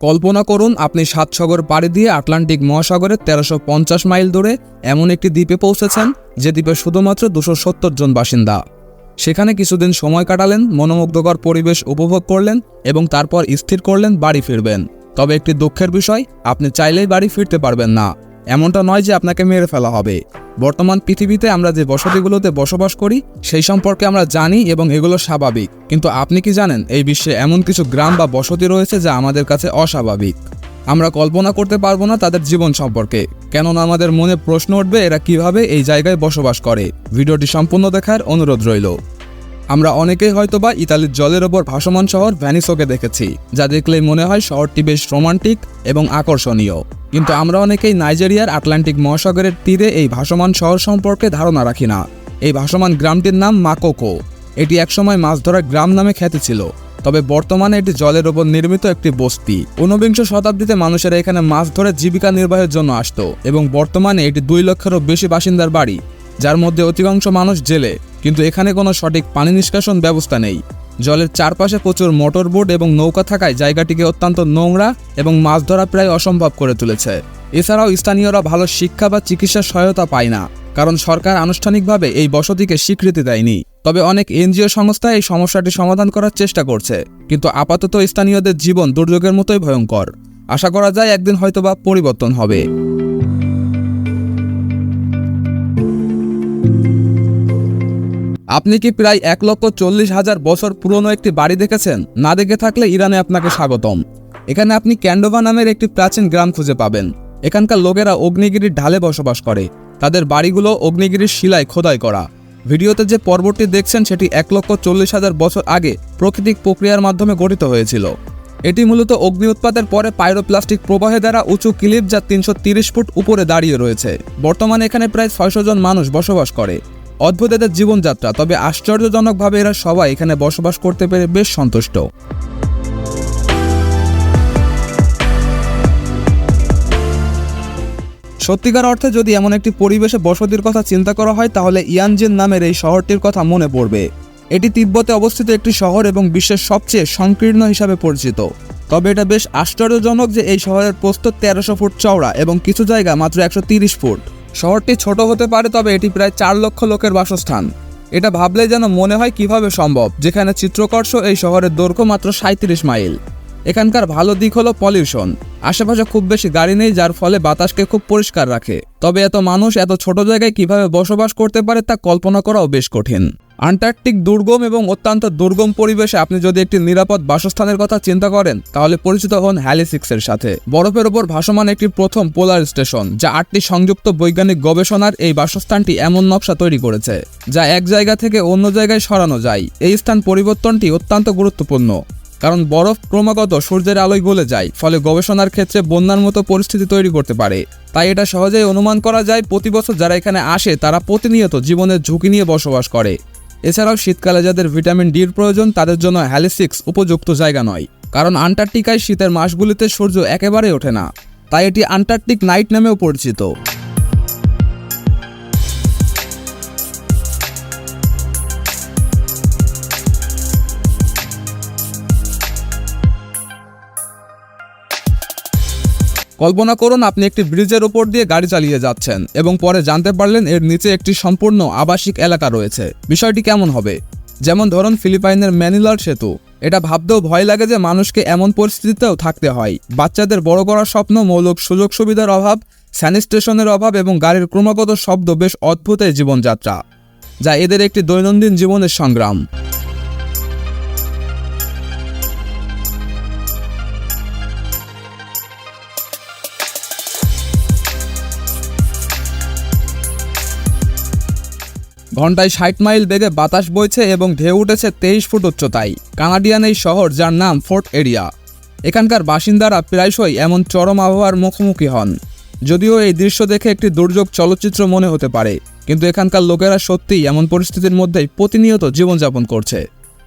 কল্পনা করুন, আপনি সাত সাগর পাড়ি দিয়ে আটলান্টিক মহাসাগরের তেরোশো পঞ্চাশ মাইল দূরে এমন একটি দ্বীপে পৌঁছেছেন, যে দ্বীপে শুধুমাত্র দুশো সত্তর জন বাসিন্দা। সেখানে কিছুদিন সময় কাটালেন, মনোমুগ্ধকর পরিবেশ উপভোগ করলেন এবং তারপর স্থির করলেন, বাড়ি ফিরবেন। তবে একটি দুঃখের বিষয়, আপনি চাইলেই বাড়ি ফিরতে পারবেন না। এমনটা নয় যে আপনাকে মেরে ফেলা হবে। বর্তমান পৃথিবীতে আমরা যে বসতিগুলোতে বসবাস করি, সেই সম্পর্কে আমরা জানি এবং এগুলো স্বাভাবিক। কিন্তু আপনি কি জানেন, এই বিশ্বে এমন কিছু গ্রাম বা বসতি রয়েছে যা আমাদের কাছে অস্বাভাবিক? আমরা কল্পনা করতে পারব না তাদের জীবন সম্পর্কে। কেননা আমাদের মনে প্রশ্ন উঠবে এরা কীভাবে এই জায়গায় বসবাস করে। ভিডিওটি সম্পূর্ণ দেখার অনুরোধ রইল। আমরা অনেকেই হয়তোবা ইতালির জলের ওপর ভাসমান শহর ভ্যানিসোকে দেখেছি, যা দেখলেই মনে হয় শহরটি বেশ রোমান্টিক এবং আকর্ষণীয়। কিন্তু আমরা অনেকেই নাইজেরিয়ার আটলান্টিক মহাসাগরের তীরে এই ভাসমান শহর সম্পর্কে ধারণা রাখি না। এই ভাসমান গ্রামটির নাম মাকোকো। এটি একসময় মাছ ধরার গ্রাম নামে খ্যাতি ছিল, তবে বর্তমানে এটি জলের ওপর নির্মিত একটি বস্তি। ঊনবিংশ শতাব্দীতে মানুষেরা এখানে মাছ ধরে জীবিকা নির্বাহের জন্য আসতো, এবং বর্তমানে এটি দুই লক্ষেরও বেশি বাসিন্দার বাড়ি, যার মধ্যে অধিকাংশ মানুষ জেলে। কিন্তু এখানে কোনো সঠিক পানি নিষ্কাশন ব্যবস্থা নেই। জলের চারপাশে প্রচুর মোটর বোট এবং নৌকা থাকায় জায়গাটিকে অত্যন্ত নোংরা এবং মাছ ধরা প্রায় অসম্ভব করে তুলেছে। এছাড়াও স্থানীয়রা ভালো শিক্ষা বা চিকিৎসার সহায়তা পায় না, কারণ সরকার আনুষ্ঠানিকভাবে এই বসতিকে স্বীকৃতি দেয়নি। তবে অনেক এনজিও সংস্থা এই সমস্যাটি সমাধান করার চেষ্টা করছে, কিন্তু আপাতত স্থানীয়দের জীবন দুর্যোগের মতোই ভয়ঙ্কর। আশা করা যায় একদিন হয়তোবা পরিবর্তন হবে। আপনি কি প্রায় এক লক্ষ চল্লিশ হাজার বছর পুরনো একটি বাড়ি দেখেছেন? না দেখে থাকলে ইরানে আপনাকে স্বাগতম। এখানে আপনি ক্যান্ডোভা নামের একটি প্রাচীন গ্রাম খুঁজে পাবেন। এখানকার লোকেরা অগ্নিগিরির ঢালে বসবাস করে। তাদের বাড়িগুলো অগ্নিগিরির শিলায় খোদাই করা। ভিডিওতে যে পর্বতটি দেখছেন, সেটি এক লক্ষ চল্লিশ হাজার বছর আগে প্রকৃতিক প্রক্রিয়ার মাধ্যমে গঠিত হয়েছিল। এটি মূলত অগ্নি উৎপাতের পরে পাইরোপ্লাস্টিক প্রবাহে দ্বারা উঁচু ক্লিপ যা তিনশো ফুট উপরে দাঁড়িয়ে রয়েছে। বর্তমানে এখানে প্রায় ছয়শো জন মানুষ বসবাস করে। অদ্ভুত এদের জীবনযাত্রা, তবে আশ্চর্যজনকভাবে এরা সবাই এখানে বসবাস করতে পেরে বেশ সন্তুষ্ট। সত্যিকার অর্থে যদি এমন একটি পরিবেশে বসতির কথা চিন্তা করা হয়, তাহলে ইয়ানজিন নামের এই শহরটির কথা মনে পড়বে। এটি তিব্বতে অবস্থিত একটি শহর এবং বিশ্বের সবচেয়ে সংকীর্ণ হিসাবে পরিচিত। তবে এটা বেশ আশ্চর্যজনক যে এই শহরের প্রস্থ তেরোশো ফুট চওড়া এবং কিছু জায়গা মাত্র একশো ফুট। শহরটি ছোট হতে পারে, তবে এটি প্রায় চার লক্ষ লোকের বাসস্থান। এটা ভাবলে যেন মনে হয় কীভাবে সম্ভব, যেখানে চিত্রকর্ষ এই শহরের দৈর্ঘ্য মাত্র সাঁত্রিশ মাইল। এখানকার ভালো দিক হলো পলিউশন। আশেপাশে খুব বেশি গাড়ি নেই, যার ফলে বাতাসকে খুব পরিষ্কার রাখে। তবে এত মানুষ এত ছোট জায়গায় কীভাবে বসবাস করতে পারে তা কল্পনা করাও বেশ কঠিন। আন্টার্কটিক দুর্গম এবং অত্যন্ত দুর্গম পরিবেশে আপনি যদি একটি নিরাপদ বাসস্থানের কথা চিন্তা করেন, তাহলে পরিচিত হন হ্যালিসিক্সের সাথে। বরফের ওপর ভাসমান একটি প্রথম পোলার স্টেশন, যা আটটি সংযুক্ত বৈজ্ঞানিক গবেষণার এই বাসস্থানটি এমন নকশা তৈরি করেছে, যা এক জায়গা থেকে অন্য জায়গায় সরানো যায়। এই স্থান পরিবর্তনটি অত্যন্ত গুরুত্বপূর্ণ। কারণ বরফ ক্রমাগত সূর্যের আলোয় গলে যায়, ফলে গবেষণার ক্ষেত্রে বন্যার মতো পরিস্থিতি তৈরি করতে পারে। তাই এটা সহজেই অনুমান করা যায়, প্রতি বছর যারা এখানে আসে, তারা প্রতিনিয়ত জীবনের ঝুঁকি নিয়ে বসবাস করে। এছাড়াও শীতকালে যাদের ভিটামিন ডির প্রয়োজন, তাদের জন্য হ্যালিসিক্স উপযুক্ত জায়গা নয়, কারণ আন্টার্কটিকায় শীতের মাসগুলিতে সূর্য একেবারে ওঠে না। তাই এটি আন্টার্কটিক নাইট নামেও পরিচিত। কল্পনা করুন আপনি একটি ব্রিজের উপর দিয়ে গাড়ি চালিয়ে যাচ্ছেন এবং পরে জানতে পারলেন এর নিচে একটি সম্পূর্ণ আবাসিক এলাকা রয়েছে। বিষয়টি কেমন হবে? যেমন ধরুন ফিলিপাইনের ম্যানিলার সেতু। এটা ভাবতেও ভয় লাগে যে মানুষকে এমন পরিস্থিতিতেও থাকতে হয়। বাচ্চাদের বড় করার স্বপ্ন, মৌলিক সুযোগ সুবিধার অভাব স্যানিটেশনের অভাব এবং গাড়ির ক্রমাগত শব্দ বেশ অদ্ভুত জীবনযাত্রা, যা এদের একটি দৈনন্দিন জীবনের সংগ্রাম। ঘন্টায় ষাট মাইল বেগে বাতাস বইছে এবং ঢেউ উঠেছে তেইশ ফুট উচ্চতায়। কানাডিয়ান এই শহর, যার নাম ফোর্ট এরিয়া। এখানকার বাসিন্দারা প্রায়শই এমন চরম আবহাওয়ার মুখোমুখি হন, যদিও এই দৃশ্য দেখে একটি দুর্যোগ চলচ্চিত্র মনে হতে পারে। কিন্তু এখানকার লোকেরা সত্যিই এমন পরিস্থিতির মধ্যেই প্রতিনিয়ত জীবনযাপন করছে,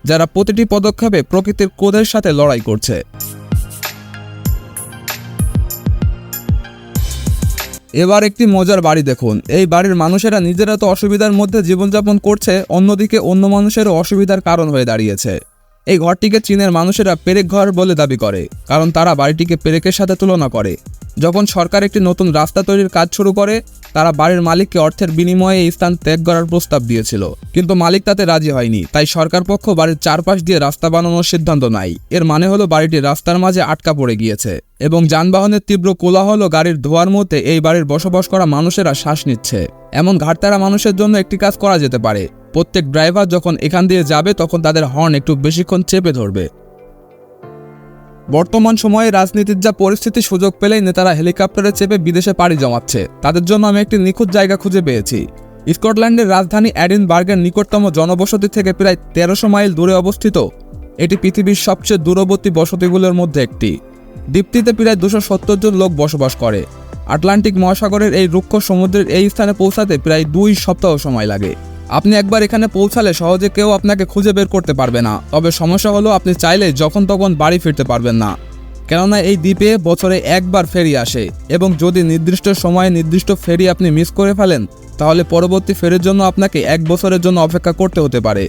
যারা প্রতিটি পদক্ষেপে প্রকৃতির কোদের সাথে লড়াই করছে। এবার একটি মজার বাড়ি দেখুন। এই বাড়ির মানুষেরা নিজেরা তো অসুবিধার মধ্যে জীবনযাপন করছে, অন্যদিকে অন্য মানুষেরও অসুবিধার কারণ হয়ে দাঁড়িয়েছে। এই ঘরটিকে চীনের মানুষেরা পেরেক ঘর বলে দাবি করে, কারণ তারা বাড়িটিকে পেরেকের সাথে তুলনা করে। যখন সরকার একটি নতুন রাস্তা তৈরির কাজ শুরু করে, তারা বাড়ির মালিককে অর্থের বিনিময়ে এই স্থান ত্যাগ করার প্রস্তাব দিয়েছিল। কিন্তু মালিক তাতে রাজি হয়নি, তাই সরকার পক্ষ বাড়ির চারপাশ দিয়ে রাস্তা বানানোর সিদ্ধান্ত নাই এর মানে হলো বাড়িটি রাস্তার মাঝে আটকা পড়ে গিয়েছে, এবং যানবাহনের তীব্র কোলাহল ও গাড়ির ধোয়ার মধ্যে এই বাড়ির বসবাস করা মানুষেরা শ্বাস নিচ্ছে। এমন ঘাটতারা মানুষের জন্য একটি কাজ করা যেতে পারে প্রত্যেক ড্রাইভার যখন এখান দিয়ে যাবে, তখন তাদের হর্ন একটু বেশিক্ষণ চেপে ধরবে। বর্তমান সময়ে রাজনীতির যা পরিস্থিতি সুযোগ পেলেই নেতারা হেলিকপ্টারে চেপে বিদেশে পাড়ি জমাচ্ছে। তাদের জন্য আমি একটি নিখুঁত জায়গা খুঁজে পেয়েছি। স্কটল্যান্ডের রাজধানী অ্যাডিনবার্গের নিকটতম জনবসতি থেকে প্রায় তেরোশো মাইল দূরে অবস্থিত, এটি পৃথিবীর সবচেয়ে দূরবর্তী বসতিগুলোর মধ্যে একটি। দ্বীপটিতে প্রায় দুশো সত্তর জন লোক বসবাস করে। আটলান্টিক মহাসাগরের এই রুক্ষ সমুদ্রের এই স্থানে পৌঁছাতে প্রায় দুই সপ্তাহ সময় লাগে। আপনি একবার এখানে পৌঁছালে সহজে কেউ আপনাকে খুঁজে বের করতে পারবে না। তবে সমস্যা হলো আপনি চাইলে যখন তখন বাড়ি ফিরতে পারবেন না। কেননা এই দ্বীপে বছরে একবার ফেরি আসে এবং যদি নির্দিষ্ট সময়ে নির্দিষ্ট ফেরি আপনি মিস করে ফেলেন, তাহলে পরবর্তী ফেরির জন্য আপনাকে এক বছরের জন্য অপেক্ষা করতে হতে পারে।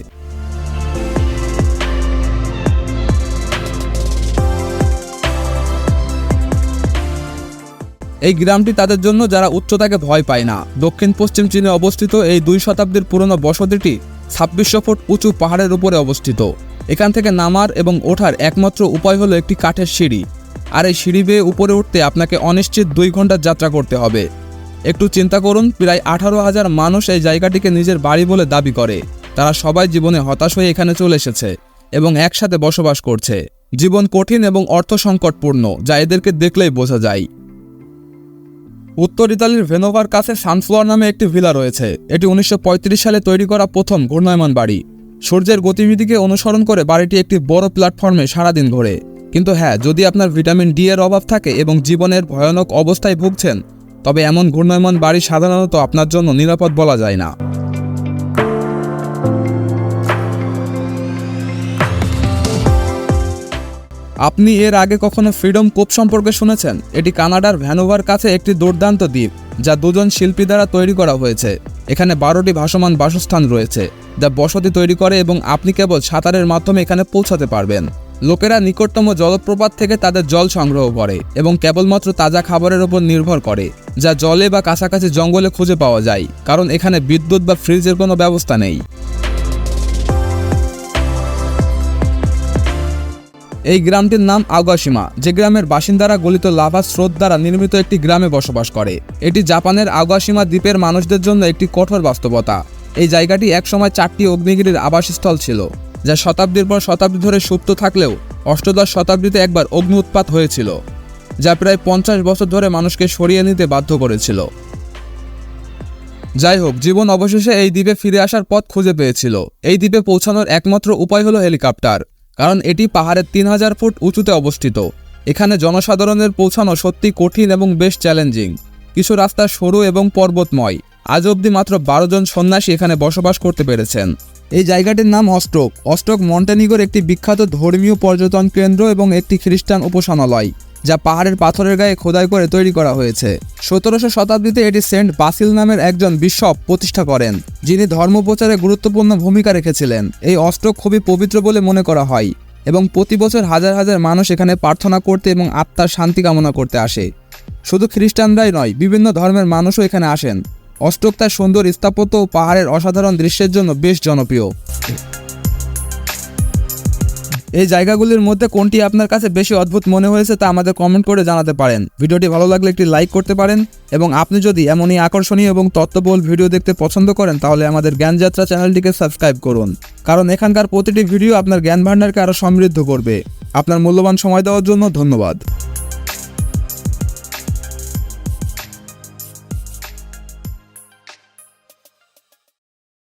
এই গ্রামটি তাদের জন্য যারা উচ্চতাকে ভয় পায় না। দক্ষিণ পশ্চিম চীনে অবস্থিত এই দুই শতাব্দীর পুরনো বসতিটি ছাব্বিশশো ফুট উঁচু পাহাড়ের উপরে অবস্থিত। এখান থেকে নামার এবং ওঠার একমাত্র উপায় হলো একটি কাঠের সিঁড়ি। আর এই সিঁড়ি বেয়ে উপরে উঠতে আপনাকে অনিশ্চিত দুই ঘণ্টার যাত্রা করতে হবে। একটু চিন্তা করুন, প্রায় আঠারো হাজার মানুষ এই জায়গাটিকে নিজের বাড়ি বলে দাবি করে। তারা সবাই জীবনে হতাশ হয়ে এখানে চলে এসেছে এবং একসাথে বসবাস করছে। জীবন কঠিন এবং অর্থ সংকটপূর্ণ যা এদেরকে দেখলেই বোঝা যায়। উত্তর ইতালির ভেনোভার কাছে সানফ্লোয়ার নামে একটি ভিলা রয়েছে। এটি উনিশশো পঁয়ত্রিশ সালে তৈরি করা প্রথম ঘূর্ণায়মান বাড়ি। সূর্যের গতিবিধিকে অনুসরণ করে বাড়িটি একটি বড় প্ল্যাটফর্মে সারাদিন ঘোরে। কিন্তু হ্যাঁ যদি আপনার ভিটামিন ডি এর অভাব থাকে এবং জীবনের ভয়ানক অবস্থায় ভুগছেন, তবে এমন ঘূর্ণায়মান বাড়ি সাধারণত আপনার জন্য নিরাপদ বলা যায় না। আপনি এর আগে কখনো ফ্রিডম কোপ সম্পর্কে শুনেছেন? এটি কানাডার ভ্যানোভার কাছে একটি দুর্দান্ত দ্বীপ, যা দুজন শিল্পী দ্বারা তৈরি করা হয়েছে। এখানে বারোটি ভাসমান বাসস্থান রয়েছে, যা বসতি তৈরি করে এবং আপনি কেবল সাঁতারের মাধ্যমে এখানে পৌঁছাতে পারবেন। লোকেরা নিকটতম জলপ্রপাত থেকে তাদের জল সংগ্রহ করে এবং কেবলমাত্র তাজা খাবারের উপর নির্ভর করে, যা জলে বা কাছাকাছি জঙ্গলে খুঁজে পাওয়া যায়, কারণ এখানে বিদ্যুৎ বা ফ্রিজের কোনো ব্যবস্থা নেই। এই গ্রামটির নাম আগাসীমা, যে গ্রামের বাসিন্দারা গলিত লাভা স্রোত দ্বারা নির্মিত একটি গ্রামে বসবাস করে। এটি জাপানের আগাসীমা দ্বীপের মানুষদের জন্য একটি কঠোর বাস্তবতা। এই জায়গাটি একসময় চারটি অগ্নিগিরির আবাসস্থল ছিল, যা শতাব্দীর পর শতাব্দী ধরে সুপ্ত থাকলেও অষ্টদশ শতাব্দীতে একবার অগ্নি উৎপাত হয়েছিল, যা প্রায় পঞ্চাশ বছর ধরে মানুষকে সরিয়ে নিতে বাধ্য করেছিল। যাই হোক, জীবন অবশেষে এই দ্বীপে ফিরে আসার পথ খুঁজে পেয়েছিল। এই দ্বীপে পৌঁছানোর একমাত্র উপায় হলো হেলিকপ্টার। কারণ এটি পাহাড়ের তিন হাজার ফুট উঁচুতে অবস্থিত। এখানে জনসাধারণের পৌঁছানো সত্যি কঠিন এবং বেশ চ্যালেঞ্জিং। কিছু রাস্তা সরু এবং পর্বতময়। আজ অবধি মাত্র বারো জন সন্ন্যাসী এখানে বসবাস করতে পেরেছেন। এই জায়গাটির নাম অস্ট্রোক অস্ট্রোক মন্টেনিগোর একটি বিখ্যাত ধর্মীয় পর্যটন কেন্দ্র এবং একটি খ্রিস্টান উপাসনালয় যা পাহাড়ের পাথরের গায়ে খোদাই করে তৈরি করা হয়েছে। সতেরোশো শতাব্দীতে এটি সেন্ট বাসিল নামের একজন বিশপ প্রতিষ্ঠা করেন, যিনি ধর্মপ্রচারে গুরুত্বপূর্ণ ভূমিকা রেখেছিলেন। এই অস্ত্র খুবই পবিত্র বলে মনে করা হয় এবং প্রতি বছর হাজার হাজার মানুষ এখানে প্রার্থনা করতে এবং আত্মার শান্তি কামনা করতে আসে। শুধু খ্রিস্টানরাই নয়, বিভিন্ন ধর্মের মানুষও এখানে আসেন। অষ্টক তার সুন্দর স্থাপত্য ও পাহাড়ের অসাধারণ দৃশ্যের জন্য বেশ জনপ্রিয়। এই জায়গাগুলির মধ্যে কোনটি আপনার কাছে বেশি অদ্ভুত মনে হয়েছে তা আমাদের কমেন্ট করে জানাতে পারেন। ভিডিওটি ভালো লাগলে একটি লাইক করতে পারেন এবং আপনি যদি এমনই আকর্ষণীয় এবং তত্ত্ববহুল ভিডিও দেখতে পছন্দ করেন, তাহলে আমাদের জ্ঞানযাত্রা চ্যানেলটিকে সাবস্ক্রাইব করুন। কারণ এখানকার প্রতিটি ভিডিও আপনার জ্ঞান ভাণ্ডারকে আরও সমৃদ্ধ করবে। আপনার মূল্যবান সময় দেওয়ার জন্য ধন্যবাদ।